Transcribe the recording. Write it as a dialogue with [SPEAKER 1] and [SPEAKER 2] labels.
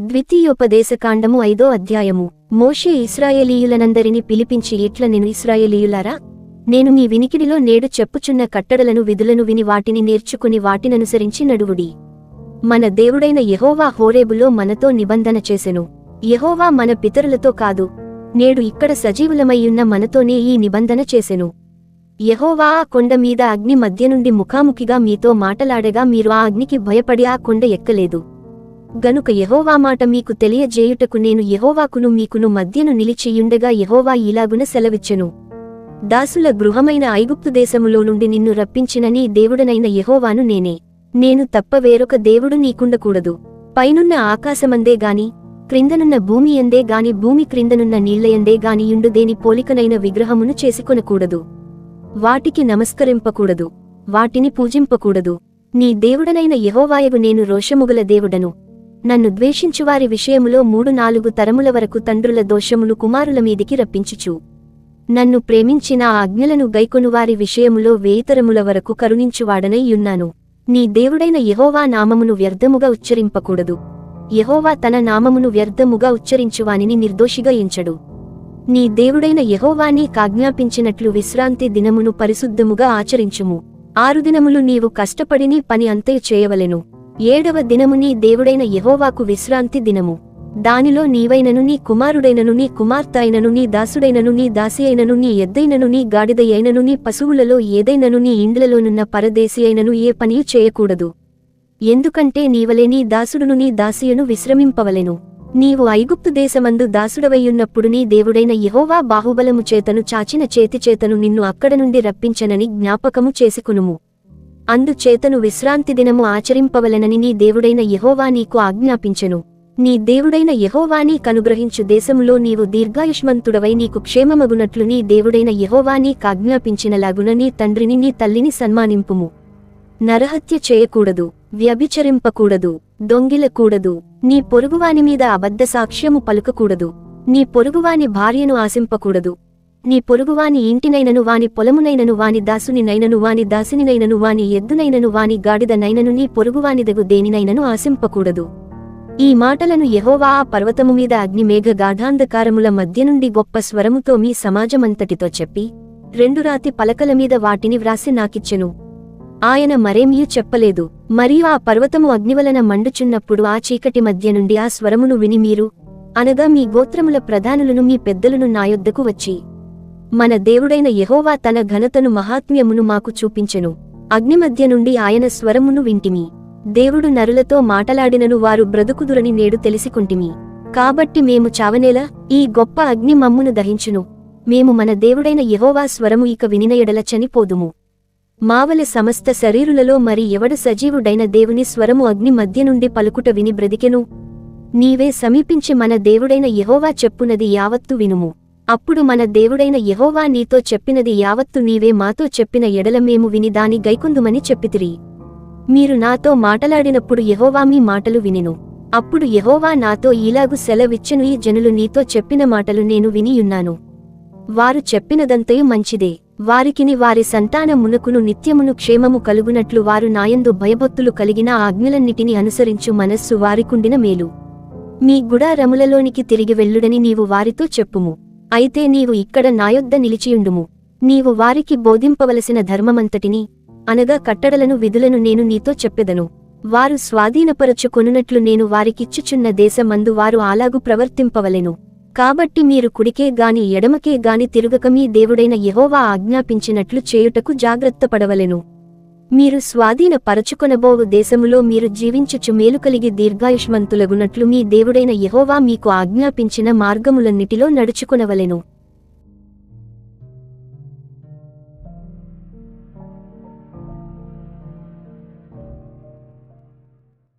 [SPEAKER 1] ద్వితీయోపదేశకాండము ఐదో అధ్యాయము. మోషే ఇస్రాయేలీయులనందరినీ పిలిపించి ఇట్ల నేను ఇస్రాయేలీయులారా? నేను మీ వినికిడిలో నేడు చెప్పుచున్న కట్టడలను విధులను విని వాటిని నేర్చుకుని వాటిననుసరించి నడువుడి. మన దేవుడైన యహోవా హోరేబులో మనతో నిబంధన చేసెను. యహోవా మన పితరులతో కాదు. నేడు ఇక్కడ సజీవులమయ్యున్న మనతోనే ఈ నిబంధన చేసెను. యహోవా ఆ కొండ మీద అగ్ని మధ్య నుండి ముఖాముఖిగా మీతో మాటలాడగా మీరు ఆ అగ్నికి భయపడి ఆ కొండ ఎక్కలేదు. గనుక యహోవా మాట మీకు తెలియజేయుటకు నేను యహోవాకును మీకును మధ్యను నిలిచియుండగా యహోవా ఇలాగున సెలవిచ్చెను. దాసుల గృహమైన ఐగుప్తు దేశములో నుండి నిన్ను రప్పించిన నీ దేవుడనైన యహోవాను నేనే. నేను తప్ప వేరొక దేవుడు నీకుండకూడదు. పైనున్న ఆకాశమందే గాని క్రిందనున్న భూమి ఎందే గాని భూమి క్రిందనున్న నీళ్ళయందే గాని యుండు దేని పోలికనైన విగ్రహమును చేసుకొనకూడదు. వాటికి నమస్కరింపకూడదు. వాటిని పూజింపకూడదు. నీ దేవుడనైన యహోవాయగు నేను రోషముగల దేవుడను. నన్ను ద్వేషించువారి విషయములో మూడు నాలుగు తరముల వరకు తండ్రుల దోషములు కుమారుల మీదికి రప్పించుచు. నన్ను ప్రేమించిన ఆ ఆజ్ఞలను గైకొనువారి విషయములో వేయితరముల వరకు కరుణించువాడనై యున్నాను నీ దేవుడైన యహోవా నామమును వ్యర్థముగా ఉచ్చరింపకూడదు. యహోవా తన నామమును వ్యర్థముగా ఉచ్చరించువానిని నిర్దోషిగా ఎంచడు. నీ దేవుడైన యహోవాని కాజ్ఞాపించినట్లు విశ్రాంతి దినమును పరిశుద్ధముగా ఆచరించుము. ఆరు దినములు నీవు కష్టపడిని పని అంతే చేయవలెను. ఏడవ దినము నీ దేవుడైన యెహోవాకు విశ్రాంతి దినము. దానిలో నీవైనను నీ కుమారుడైనను నీ కుమార్తె అయినను నీ దాసుడైనను నీ దాసి అయినను నీ ఎద్దైనను నీ గాడిదయైనను నీ పశువులలో ఏదైనను నీ ఇండ్లలోనున్న పరదేశి అయినను ఏ పనియు చేయకూడదు. ఎందుకంటే నీవలే నీ దాసుడును నీ దాసియును విశ్రమింపవలెను. నీవు ఐగుప్తు దేశమందు దాసుడవయ్యున్నప్పుడు నీ దేవుడైన యెహోవా బాహుబలము చేతను చాచిన చేతిచేతను నిన్ను అక్కడ నుండి రప్పించనని జ్ఞాపకము చేసుకునుము. అందుచేతను విశ్రాంతి దినము ఆచరింపవలెనని నీ దేవుడైన యహోవా నీకు ఆజ్ఞాపించెను. నీ దేవుడైన యహోవాని కనుగ్రహించు దేశములో నీవు దీర్ఘాయుష్మంతుడవై నీకు క్షేమమగునట్లు నీ దేవుడైన యెహోవా నీకాజ్ఞాపించినలాగున నీ తండ్రిని నీ తల్లిని సన్మానింపుము. నరహత్య చేయకూడదు వ్యభిచరింపకూడదు దొంగిలకూడదు నీ పొరుగువాని మీద అబద్ధ సాక్ష్యము పలుకకూడదు నీ పొరుగువాని భార్యను ఆశింపకూడదు నీ పొరుగువాని ఇంటినైనను వాని పొలమునైనను వాని దాసునినైనను వాని దాసినినైనను వాని ఎద్దునైనను వాని గాడిదనైనను నీ పొరుగువానిదగు దేనినైనను ఆశింపకూడదు. ఈ మాటలను యహోవా ఆ పర్వతము మీద అగ్నిమేఘ గాఢాంధకారముల మధ్య నుండి గొప్ప స్వరముతో మీ సమాజమంతటితో చెప్పి రెండు రాతి పలకల మీద వాటిని వ్రాసి నాకిచ్చెను. ఆయన మరేమీ చెప్పలేదు. మరియు ఆ పర్వతము అగ్నివలన మండుచున్నప్పుడు ఆ చీకటి మధ్య నుండి ఆ స్వరమును విని మీరు అనగా మీ గోత్రముల ప్రధానులను మీ పెద్దలను నా యొద్దకు వచ్చి మన దేవుడైన యెహోవా తన ఘనతను మహాత్మ్యమును మాకు చూపించెను. అగ్నిమధ్య నుండి ఆయన స్వరమును వింటిమి. దేవుడు నరులతో మాటలాడినను వారు బ్రతుకుదురని నేడు తెలిసికొంటిమి. కాబట్టి మేము చావనేలా ఈ గొప్ప అగ్ని మమ్మును దహించును. మేము మన దేవుడైన యహోవా స్వరము ఇక వినినయడల చనిపోదుము. మావల సమస్త శరీరులలో మరి ఎవడు సజీవుడైన దేవుని స్వరము అగ్ని మధ్య నుండి పలుకుట విని బ్రతికెను? నీవే సమీపించి మన దేవుడైన యహోవా చెప్పునది యావత్తు వినుము. అప్పుడు మన దేవుడైన యహోవా నీతో చెప్పినది యావత్తు నీవే మాతో చెప్పిన ఎడల మేము విని దాని గైకొందుమని చెప్పితిరి. మీరు నాతో మాటలాడినప్పుడు యహోవా మీ మాటలు వినెను. అప్పుడు యహోవా నాతో ఈలాగు సెలవిచ్చెను ఈ జనులు నీతో చెప్పిన మాటలు నేను వినియున్నాను. వారు చెప్పినదంతయు మంచిదే. వారికిని వారి సంతానమునకును నిత్యమును క్షేమము కలుగునట్లు వారు నాయందు భయభక్తులు కలిగిన ఆజ్ఞలన్నిటిని అనుసరించు మనస్సు వారికుండిన మేలు. మీ గుడారములలోనికి తిరిగి వెళ్ళుడని నీవు వారితో చెప్పుము. అయితే నీవు ఇక్కడ నాయొద్ద నిలిచియుండుము. నీవు వారికి బోధింపవలసిన ధర్మమంతటిని అనగా కట్టడలను విధులను నేను నీతో చెప్పెదను. వారు స్వాధీనపరచుకొనున్నట్లు నేను వారికిచ్చుచున్న దేశమందు వారు అలాగు ప్రవర్తింపవలెను. కాబట్టి మీరు కుడికే గాని ఎడమకే గాని తిరుగక మీ దేవుడైన యహోవా ఆజ్ఞాపించినట్లు చేయుటకు జాగ్రత్తపడవలెను. మీరు స్వాధీనపరచుకొనబోవు దేశములో మీరు జీవించుచు మేలు కలిగి దీర్ఘాయుష్మంతులగునట్లు మీ దేవుడైన యహోవా మీకు ఆజ్ఞాపించిన మార్గములన్నిటిలో నడుచుకొనవలెను.